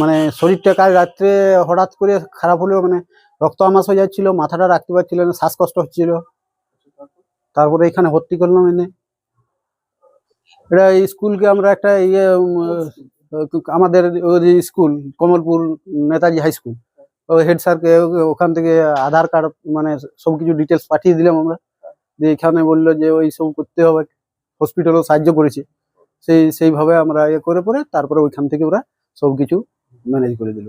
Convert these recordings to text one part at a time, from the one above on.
মানে শরীরটা কাল রাত্রে হঠাৎ করে খারাপ হলেও মানে রক্ত আমাস হয়ে যাচ্ছিল, মাথাটা রাখতে পারছিল না, শ্বাসকষ্ট হচ্ছিল। তারপরে এখানে ভর্তি করলাম এনে। এটা স্কুলকে আমরা একটা ইয়ে আমাদের school, Kamalpur Netaji high school. Head স্যারকে ওখান থেকে আধার কার্ড মানে সব কিছু ডিটেলস পাঠিয়ে দিলাম আমরা। যে এখানে বলল যে ওই সব করতে হবে। হসপিটালও সাহায্য করেছে। সেই, সেইভাবে আমরা ইয়ে করে পরে তারপরে ওইখান থেকে ওরা সব কিছু ম্যানেজ করে দিল।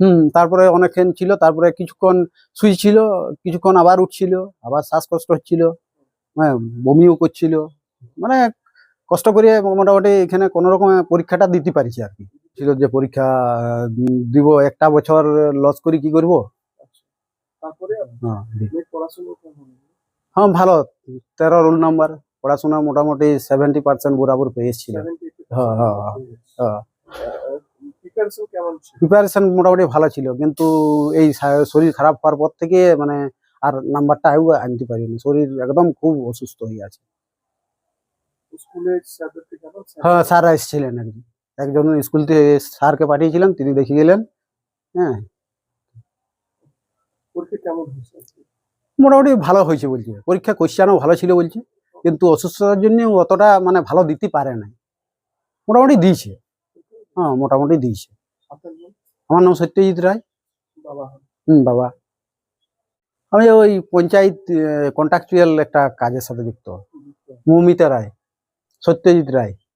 হুম তারপরে অনেকক্ষণ ছিল তারপরে কিছুক্ষণ সুইচ ছিল কিছুক্ষণ আবার উঠছিল আবার শ্বাসকষ্ট হচ্ছিল হ্যাঁ বমিও করছিল। মানে কষ্ট করে মোটামুটি এখানে কোনো রকম পরীক্ষাটা দিতে পারিছি আর কি। ছিল যে পরীক্ষা দিব একটা বছর লস করি কি করব? হ্যাঁ? হ্যাঁ ভালো। তেরো রোল নাম্বার পড়াশোনা মোটামুটি সেভেন্টি পার্সেন্ট বরাবর পেয়েছিল 70 হ্যাঁ, হ্যাঁ, হ্যাঁ। প্রিপারেশন কেমন ছিল? প্রিপারেশন মোটামুটি ভালো ছিল কিন্তু এই শরীর খারাপ হওয়ার পর থেকে মানে আর নাম্বারটা আগে আনতে পারিনি। শরীর একদম খুব অসুস্থ হয়ে আছে। হ্যাঁ স্যার এসেছিলেন একজন একজন স্কুল থেকে স্যারকে পাঠিয়েছিলেন তিনি দেখে গেলেন। হ্যাঁ। মোটামুটি ভালো হয়েছে বলছে। পরীক্ষা কোশ্চানও ভালো ছিল বলছে কিন্তু অসুস্থতার জন্য অতটা মানে ভালো দিতে পারে নাই। মোটামুটি দিয়েছে। হ্যাঁ মোটামুটি দিয়েছে। আমার নাম সত্যজিৎ রায়। বাবা। হুম বাবা। আমি ওই পঞ্চায়েত কন্ট্রাকচুয়াল একটা কাজের সাথে যুক্ত। মৌমিতা রায় সত্যজিৎ রায়।